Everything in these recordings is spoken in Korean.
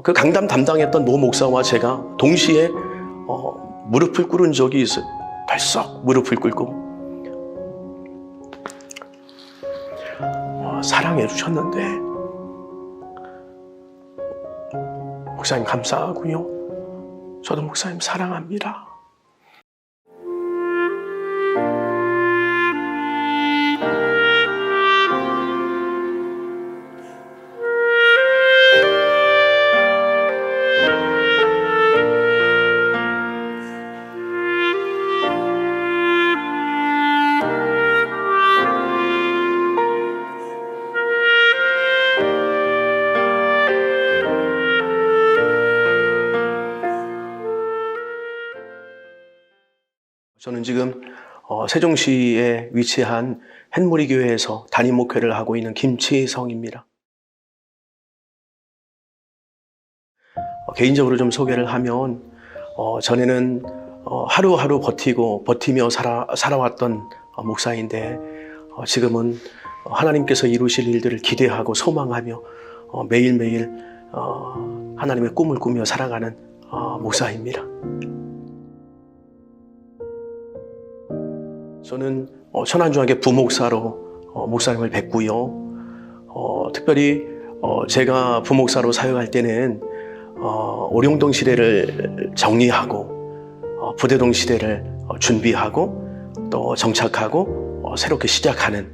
어, 그 강담 담당했던 노 목사와 제가 동시에 어, 무릎을 꿇은 적이 있어요. 덜썩 무릎을 꿇고 어, 사랑해 주셨는데 목사님 감사하고요. 저도 목사님 사랑합니다. 세종시에 위치한 햇무리 교회에서 담임 목회를 하고 있는 김치성입니다. 어, 개인적으로 좀 소개를 하면 어, 전에는 어, 하루하루 버티고 버티며 살아, 살아왔던 어, 목사인데 어, 지금은 하나님께서 이루실 일들을 기대하고 소망하며 어, 매일매일 어, 하나님의 꿈을 꾸며 살아가는 어, 목사입니다. 저는 어, 천안중학교 부목사로 어, 목사님을 뵙고요. 어, 특별히 어, 제가 부목사로 사역할 때는 어, 오룡동 시대를 정리하고 어, 부대동 시대를 어, 준비하고 또 정착하고 어, 새롭게 시작하는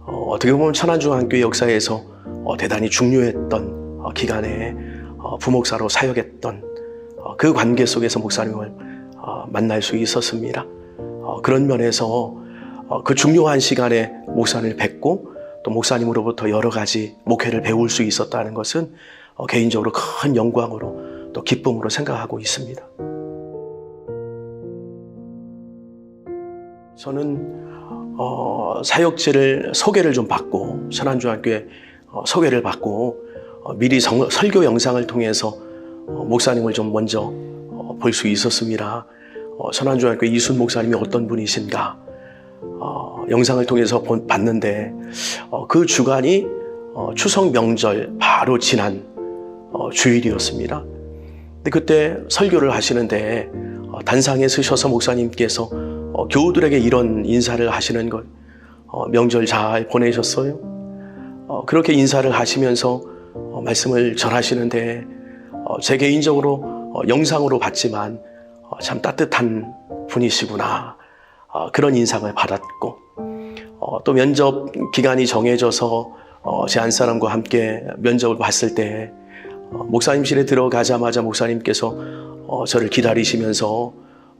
어, 어떻게 보면 천안중학교 역사에서 어, 대단히 중요했던 어, 기간에 어, 부목사로 사역했던 어, 그 관계 속에서 목사님을 어, 만날 수 있었습니다. 어, 그런 면에서 어, 그 중요한 시간에 목사님을 뵙고 또 목사님으로부터 여러 가지 목회를 배울 수 있었다는 것은 어, 개인적으로 큰 영광으로 또 기쁨으로 생각하고 있습니다. 저는 어, 사역지를 소개를 좀 받고 천안중학교에 어, 소개를 받고 어, 미리 성- 설교 영상을 통해서 어, 목사님을 좀 먼저 볼 수 있었습니다. 어, 천안중학교 이순 목사님이 어떤 분이신가 어, 영상을 통해서 본- 봤는데 어, 그 주간이 어, 추석 명절 바로 지난 어, 주일이었습니다. 근데 그때 설교를 하시는데 어, 단상에 서셔서 목사님께서 어, 교우들에게 이런 인사를 하시는 것 어, 명절 잘 보내셨어요? 어, 그렇게 인사를 하시면서 어, 말씀을 전하시는데 어, 제 개인적으로 어, 영상으로 봤지만 어, 참 따뜻한 분이시구나 어, 그런 인상을 받았고 어, 또 면접 기간이 정해져서 어, 제 안사람과 함께 면접을 봤을 때 어, 목사님실에 들어가자마자 목사님께서 어, 저를 기다리시면서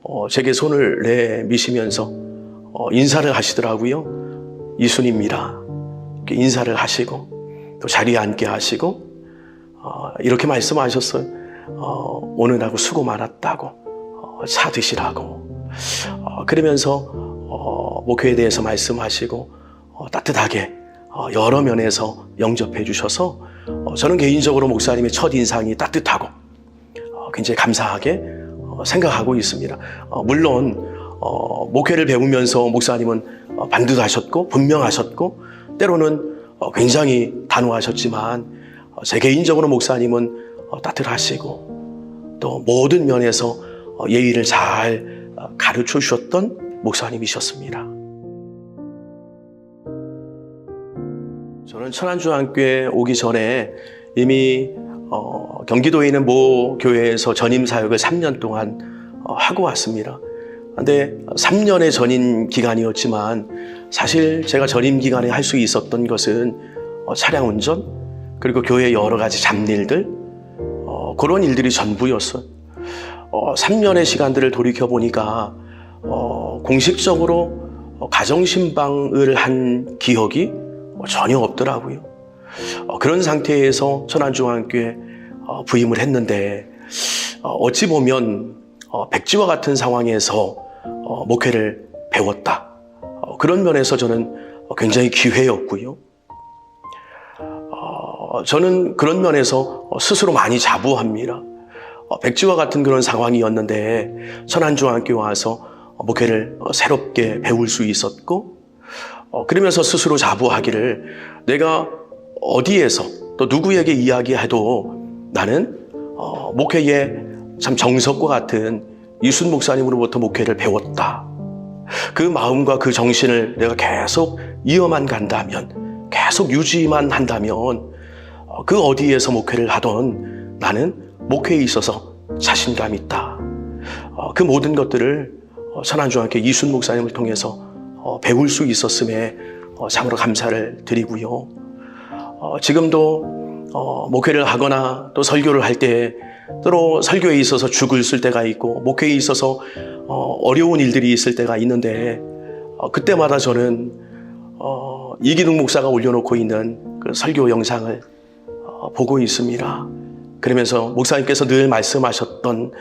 어, 제게 손을 내미시면서 어, 인사를 하시더라고요. 이순입니다. 인사를 하시고 또 자리에 앉게 하시고 어, 이렇게 말씀하셨어요. 어, 오늘하고 수고 많았다고 어, 차 드시라고 어, 그러면서 어, 목회에 대해서 말씀하시고 어, 따뜻하게 어, 여러 면에서 영접해 주셔서 어, 저는 개인적으로 목사님의 첫 인상이 따뜻하고 어, 굉장히 감사하게 어, 생각하고 있습니다. 어, 물론 어, 목회를 배우면서 목사님은 어, 반듯하셨고 분명하셨고 때로는 어, 굉장히 단호하셨지만 어, 제 개인적으로 목사님은 어, 따뜻하시고 또 모든 면에서 어, 예의를 잘 어, 가르쳐 주셨던 목사님이셨습니다. 저는 천안중학교에 오기 전에 이미 어, 경기도에 있는 모 교회에서 전임 사역을 3년 동안 어, 하고 왔습니다. 근데 3년의 전임 기간이었지만 사실 제가 전임 기간에 할 수 있었던 것은 어, 차량 운전 그리고 교회 여러 가지 잡일들 어, 그런 일들이 전부였어요. 어, 3년의 시간들을 돌이켜 보니까 어, 공식적으로 어, 가정신방을 한 기억이 어, 전혀 없더라고요. 어, 그런 상태에서 천안중앙교회 어, 부임을 했는데 어, 어찌 보면 어, 백지와 같은 상황에서 어, 목회를 배웠다. 어, 그런 면에서 저는 어, 굉장히 기회였고요. 어, 저는 그런 면에서 어, 스스로 많이 자부합니다. 어, 백지와 같은 그런 상황이었는데 천안중학교 와서 어, 목회를 어, 새롭게 배울 수 있었고 어, 그러면서 스스로 자부하기를 내가 어디에서 또 누구에게 이야기해도 나는 어, 목회에 참 정석과 같은 이순 목사님으로부터 목회를 배웠다. 그 마음과 그 정신을 내가 계속 이어만 간다면, 계속 유지만 한다면, 어, 그 어디에서 목회를 하던 나는 목회에 있어서 자신감 있다. 어, 그 모든 것들을 어, 선한중학교 이순 목사님을 통해서 어, 배울 수 있었음에 어, 참으로 감사를 드리고요. 어, 지금도 어, 목회를 하거나 또 설교를 할 때 때로 설교에 있어서 죽을 쓸 때가 있고 목회에 있어서 어, 어려운 일들이 있을 때가 있는데 어, 그때마다 저는 어, 이기능 목사가 올려놓고 있는 그 설교 영상을 어, 보고 있습니다. 그러면서 목사님께서 늘 말씀하셨던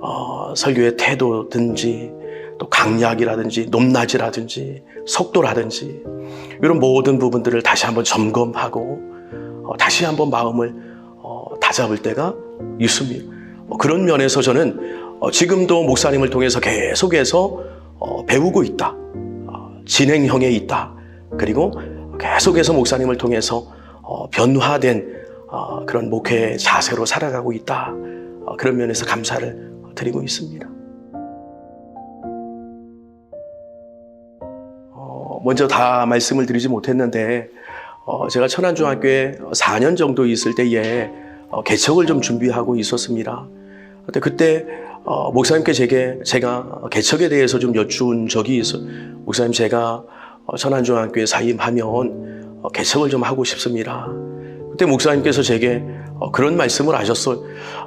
어, 설교의 태도든지 또 강약이라든지 높낮이라든지 속도라든지 이런 모든 부분들을 다시 한번 점검하고 어, 다시 한번 마음을 어, 다잡을 때가 있습니다. 어, 그런 면에서 저는 어, 지금도 목사님을 통해서 계속해서 어, 배우고 있다. 어, 진행형에 있다. 그리고 계속해서 목사님을 통해서 어, 변화된 어, 그런 목회 자세로 살아가고 있다. 어, 그런 면에서 감사를 드리고 있습니다. 어, 먼저 다 말씀을 드리지 못했는데 어, 제가 천안중학교에 4년 정도 있을 때에 어, 개척을 좀 준비하고 있었습니다. 그때 어, 목사님께 제게 제가 개척에 대해서 좀 여쭈은 적이 있어. 목사님 제가 어, 천안중학교에 사임하면 어, 개척을 좀 하고 싶습니다. 그때 목사님께서 제게 어, 그런 말씀을 하셨어요.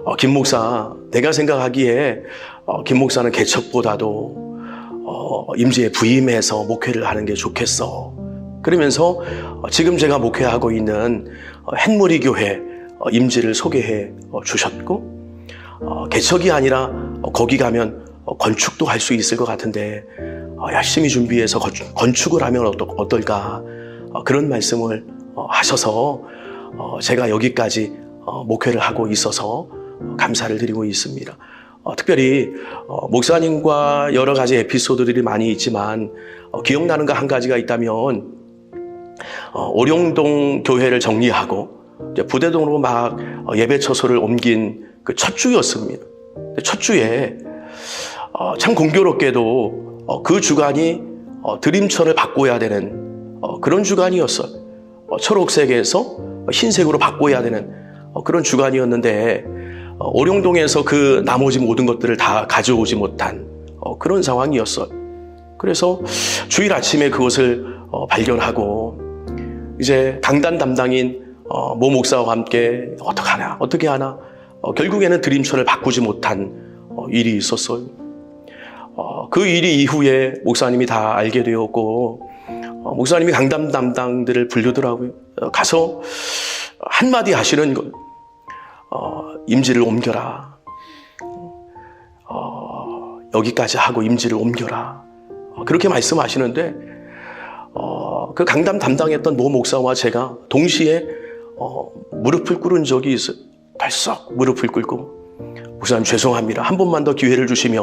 어, 김 목사, 내가 생각하기에 어, 김 목사는 개척보다도 어, 임지에 부임해서 목회를 하는 게 좋겠어. 그러면서 어, 지금 제가 목회하고 있는 어, 햇무리 교회 어, 임지를 소개해 어, 주셨고 어, 개척이 아니라 어, 거기 가면 어, 건축도 할 수 있을 것 같은데 어, 열심히 준비해서 건축- 건축을 하면 어떨까 어, 그런 말씀을 어, 하셔서 어, 제가 여기까지 어, 목회를 하고 있어서 어, 감사를 드리고 있습니다. 어, 특별히 어, 목사님과 여러 가지 에피소드들이 많이 있지만 어, 기억나는 거 한 가지가 있다면 어, 오룡동 교회를 정리하고 부대동으로 막 어, 예배 처소를 옮긴 그 첫 주였습니다. 첫 주에 어, 참 공교롭게도 어, 그 주간이 어, 드림철을 바꿔야 되는 어, 그런 주간이었어요. 어, 초록색에서 흰색으로 바꿔야 되는 어, 그런 주간이었는데 어, 오룡동에서 그 나머지 모든 것들을 다 가져오지 못한 어, 그런 상황이었어요. 그래서 주일 아침에 그것을 어, 발견하고 이제 강단 담당인 어, 모 목사와 함께 어떻게 하나 어떻게 하나 어, 결국에는 드림철을 바꾸지 못한 어, 일이 있었어요. 어, 그 일이 이후에 목사님이 다 알게 되었고 어, 목사님이 강단 담당들을 부르더라고요. 어, 가서 한마디 하시는 것 어, 임지를 옮겨라. 어, 여기까지 하고 임지를 옮겨라. 어, 그렇게 말씀하시는데 어, 그 강담 담당했던 모 목사와 제가 동시에 어, 무릎을 꿇은 적이 있어요. 벌썩 무릎을 꿇고 목사님 죄송합니다. 한 번만 더 기회를 주시면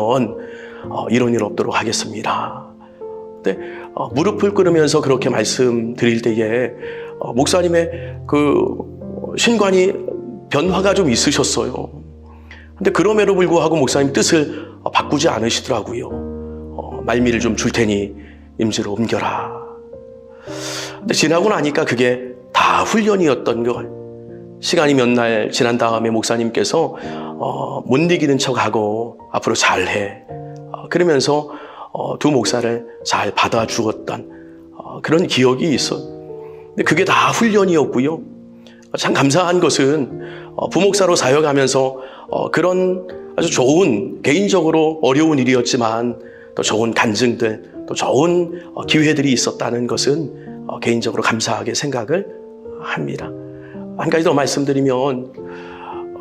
어, 이런 일 없도록 하겠습니다. 근데 어, 무릎을 꿇으면서 그렇게 말씀드릴 때에 어, 목사님의 그 신관이 변화가 좀 있으셨어요. 근데 그럼에도 불구하고 목사님 뜻을 어, 바꾸지 않으시더라고요. 어, 말미를 좀 줄 테니 임지로 옮겨라. 근데 지나고 나니까 그게 다 훈련이었던 걸. 시간이 몇 날 지난 다음에 목사님께서 어, 못 이기는 척하고 앞으로 잘해. 어, 그러면서 어, 두 목사를 잘 받아 주었던 어, 그런 기억이 있어. 근데 그게 다 훈련이었고요. 어, 참 감사한 것은 어, 부목사로 사역하면서 어, 그런 아주 좋은 개인적으로 어려운 일이었지만 또 좋은 간증들, 또 좋은 어, 기회들이 있었다는 것은 어, 개인적으로 감사하게 생각을 합니다. 한 가지 더 말씀드리면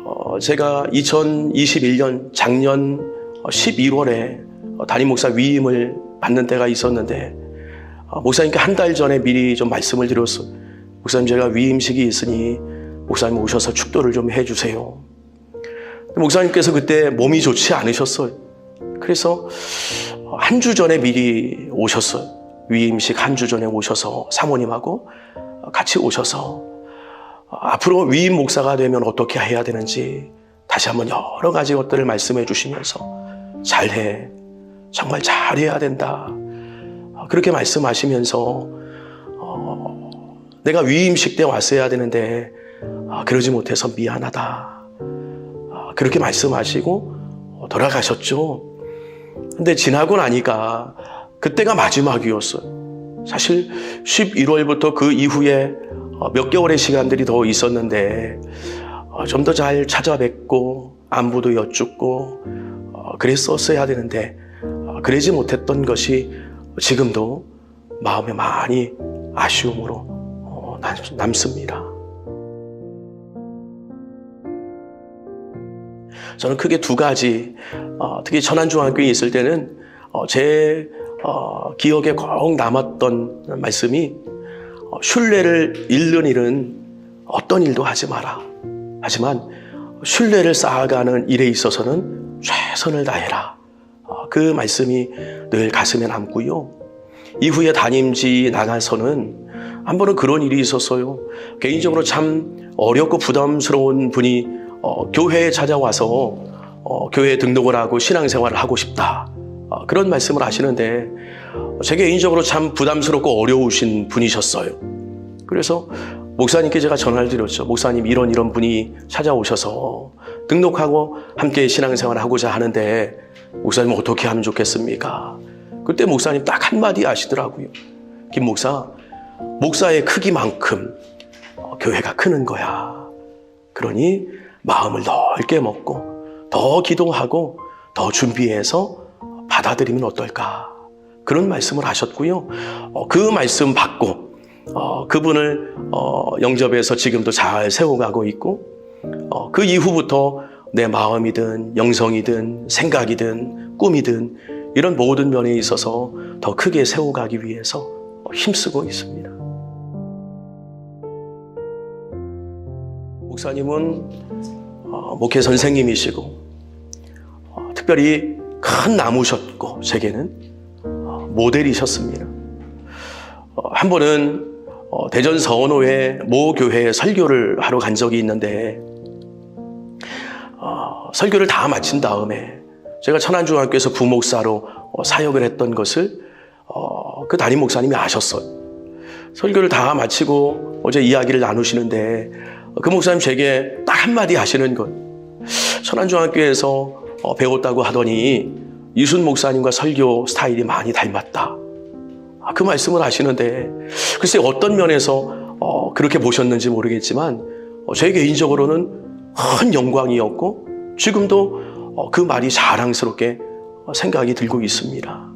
어, 제가 2021년 작년 11월에 담임 목사 위임을 받는 때가 있었는데 어, 목사님께 한 달 전에 미리 좀 말씀을 드렸어. 목사님 제가 위임식이 있으니 목사님 오셔서 축도를 좀 해주세요. 목사님께서 그때 몸이 좋지 않으셨어요. 그래서 한 주 전에 미리 오셨어요. 위임식 한 주 전에 오셔서 사모님하고 같이 오셔서 앞으로 위임 목사가 되면 어떻게 해야 되는지 다시 한번 여러 가지 것들을 말씀해 주시면서 잘해. 정말 잘해야 된다. 어, 그렇게 말씀하시면서 어, 내가 위임식 때 왔어야 되는데 아, 그러지 못해서 미안하다. 아, 그렇게 말씀하시고 어, 돌아가셨죠. 근데 지나고 나니까 그때가 마지막이었어요. 사실 11월부터 그 이후에 어, 몇 개월의 시간들이 더 있었는데 어, 좀더 잘 찾아뵙고 안부도 여쭙고 어, 그랬었어야 되는데 어, 그러지 못했던 것이 지금도 마음에 많이 아쉬움으로 어, 남- 남습니다. 저는 크게 두 가지, 어, 특히 천안중학교에 있을 때는 어, 제 어, 기억에 꼭 남았던 말씀이 어, 신뢰를 잃는 일은 어떤 일도 하지 마라. 하지만 신뢰를 쌓아가는 일에 있어서는 최선을 다해라. 어, 그 말씀이 늘 가슴에 남고요. 이후에 담임지 나가서는 한 번은 그런 일이 있었어요. 개인적으로 참 어렵고 부담스러운 분이 어, 교회에 찾아와서 어, 교회에 등록을 하고 신앙생활을 하고 싶다. 어, 그런 말씀을 하시는데 제 개인적으로 참 부담스럽고 어려우신 분이셨어요. 그래서 목사님께 제가 전화를 드렸죠. 목사님 이런 이런 분이 찾아오셔서 등록하고 함께 신앙생활을 하고자 하는데 목사님 어떻게 하면 좋겠습니까? 그때 목사님 딱 한마디 하시더라고요. 김 목사, 목사의 크기만큼 어, 교회가 크는 거야. 그러니 마음을 넓게 먹고 더 기도하고 더 준비해서 받아들이면 어떨까? 그런 말씀을 하셨고요. 어, 그 말씀 받고 어, 그분을 어, 영접해서 지금도 잘 세워가고 있고 어, 그 이후부터 내 마음이든 영성이든 생각이든 꿈이든 이런 모든 면에 있어서 더 크게 세워가기 위해서 힘쓰고 있습니다. 목사님은 어, 목회 선생님이시고 어, 특별히 큰 나무셨고 제게는 어, 모델이셨습니다. 어, 한 번은 어, 대전 서원호회 모 교회에 설교를 하러 간 적이 있는데 어, 설교를 다 마친 다음에 제가 천안중학교에서 부목사로 어, 사역을 했던 것을 어, 그 담임 목사님이 아셨어요. 설교를 다 마치고 어제 이야기를 나누시는데 그 목사님 제게 딱 한마디 하시는 것. 천안중학교에서 어, 배웠다고 하더니 이순 목사님과 설교 스타일이 많이 닮았다. 아, 그 말씀을 하시는데 글쎄 어떤 면에서 어, 그렇게 보셨는지 모르겠지만 어, 제 개인적으로는 큰 영광이었고 지금도 어, 그 말이 자랑스럽게 어, 생각이 들고 있습니다.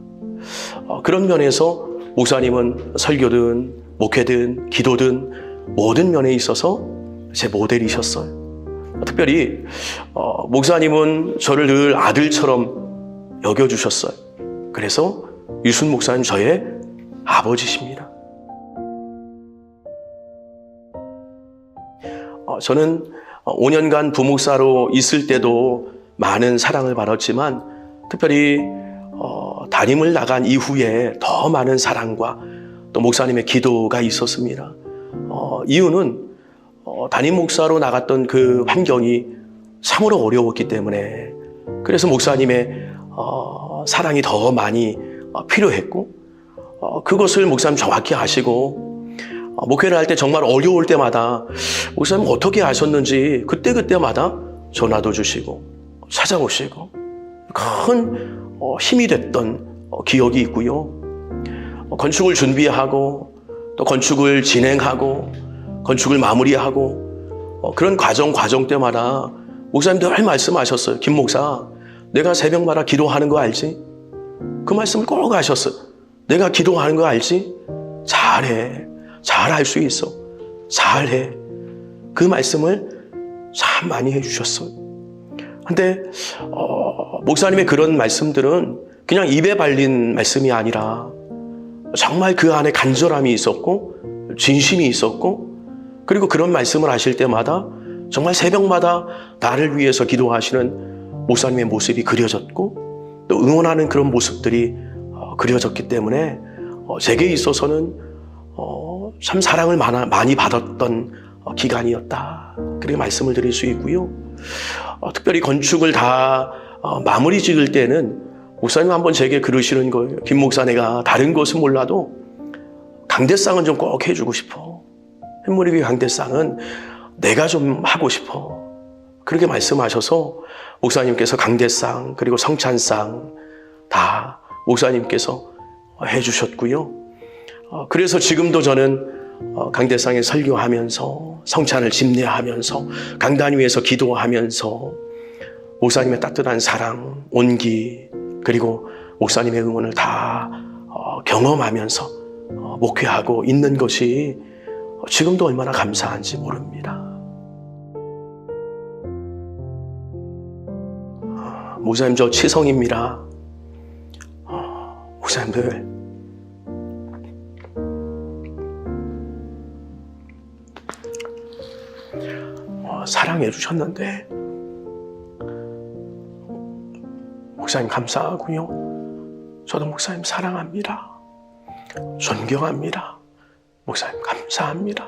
어, 그런 면에서 목사님은 설교든 목회든 기도든 모든 면에 있어서 제 모델이셨어요. 특별히 어, 목사님은 저를 늘 아들처럼 여겨주셨어요. 그래서 유순 목사님 저의 아버지십니다. 어, 저는 5년간 부목사로 있을 때도 많은 사랑을 받았지만 특별히 어, 담임을 나간 이후에 더 많은 사랑과 또 목사님의 기도가 있었습니다. 어, 이유는 어, 담임 목사로 나갔던 그 환경이 참으로 어려웠기 때문에 그래서 목사님의 어, 사랑이 더 많이 어, 필요했고 어, 그것을 목사님 정확히 아시고 어, 목회를 할 때 정말 어려울 때마다 목사님 어떻게 아셨는지 그때 그때마다 전화도 주시고 찾아오시고 큰 어, 힘이 됐던 어, 기억이 있고요. 어, 건축을 준비하고 또 건축을 진행하고 건축을 마무리하고 어, 그런 과정 과정 때마다 목사님도 늘 말씀하셨어요. 김 목사, 내가 새벽마다 기도하는 거 알지? 그 말씀을 꼭 하셨어요. 내가 기도하는 거 알지? 잘해. 잘할 수 있어. 잘해. 그 말씀을 참 많이 해주셨어요. 근데 어, 목사님의 그런 말씀들은 그냥 입에 발린 말씀이 아니라 정말 그 안에 간절함이 있었고 진심이 있었고 그리고 그런 말씀을 하실 때마다 정말 새벽마다 나를 위해서 기도하시는 목사님의 모습이 그려졌고 또 응원하는 그런 모습들이 어, 그려졌기 때문에 어, 제게 있어서는 어, 참 사랑을 많이 받았던 어, 기간이었다. 그렇게 말씀을 드릴 수 있고요. 어, 특별히 건축을 다 어, 마무리 지을 때는 목사님 한번 제게 그러시는 거예요. 김 목사 내가 다른 것은 몰라도 강대상은 좀 꼭 해주고 싶어. 햇머리기 강대상은 내가 좀 하고 싶어. 그렇게 말씀하셔서 목사님께서 강대상 그리고 성찬상 다 목사님께서 해주셨고요. 어, 그래서 지금도 저는 어, 강대상에 설교하면서 성찬을 집례하면서 강단 위에서 기도하면서 목사님의 따뜻한 사랑, 온기 그리고 목사님의 응원을 다 어, 경험하면서 어, 목회하고 있는 것이 지금도 얼마나 감사한지 모릅니다. 어, 목사님 저 치성입니다. 어, 목사님들 사랑해 주셨는데 목사님 감사하고요. 저도 목사님 사랑합니다. 존경합니다. 목사님 감사합니다.